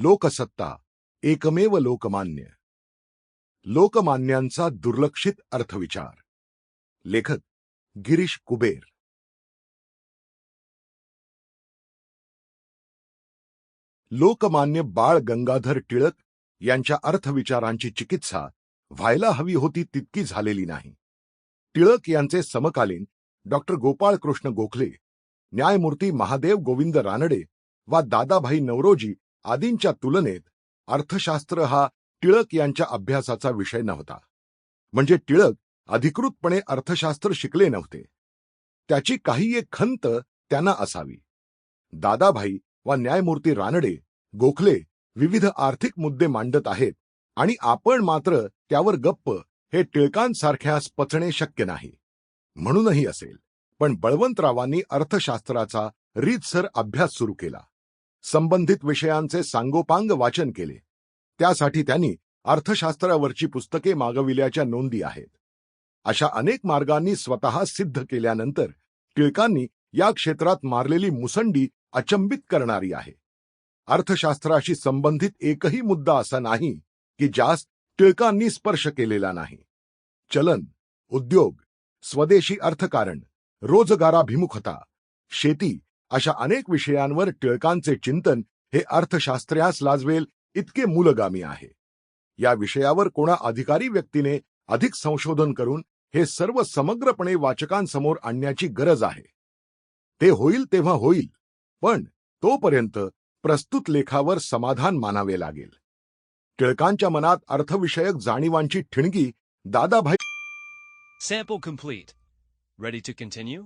लोकसत्ता एकमेव लोकमान्य. लोकमान्यांचा दुर्लक्षित अर्थविचार. लेखक गिरीश कुबेर. लोकमान्य बाळ गंगाधर टिळक यांच्या अर्थविचारांची चिकित्सा व्हायला हवी होती तितकी झालेली नाही. टिळक यांचे समकालीन डॉक्टर गोपाळकृष्ण गोखले न्यायमूर्ती महादेव गोविंद रानडे वा दादाभाई नवरोजी आदींच्या तुलनेत अर्थशास्त्र हा टिळक यांच्या अभ्यासाचा विषय नव्हता. म्हणजे टिळक अधिकृतपणे अर्थशास्त्र शिकले नव्हते. त्याची काही एक खंत त्यांना असावी. दादाभाई वा न्यायमूर्ती रानडे गोखले विविध आर्थिक मुद्दे मांडत आहेत आणि आपण मात्र त्यावर गप्प हे टिळकांसारख्यास पचणे शक्य नाही. म्हणूनही असेल. पण बळवंतरावांनी अर्थशास्त्राचा रीतसर अभ्यास सुरू केला. संबंधित विषयांचे सांगोपांग वाचन केले. त्यासाठी त्यांनी अर्थशास्त्रावरची पुस्तके मागविल्याच्या नोंदी आहेत. अशा अनेक मार्गांनी स्वतः सिद्ध केल्यानंतर टिळकांनी या क्षेत्रात मारलेली मुसंडी अचंबित करणारी आहे. अर्थशास्त्राशी संबंधित एकही मुद्दा असा नाही की ज्यास टिळकांनी स्पर्श केलेला नाही. चलन उद्योग स्वदेशी अर्थकारण रोजगाराभिमुखता शेती अशा अनेक विषयांवर टिळकांचे चिंतन हे अर्थशास्त्र्यास लाजवेल इतके मूलगामी आहे या विषयावर कोणा अधिकारी व्यक्तीने अधिक संशोधन करून हे सर्व समग्रपणे वाचकांसमोर आणण्याची गरज आहे ते होईल तेव्हा होईल पण तोपर्यंत प्रस्तुत लेखावर समाधान मानावे लागेल टिळकांच्या मनात अर्थविषयक जाणीवांची ठिणगी Dadabhai Sample complete. Ready to continue?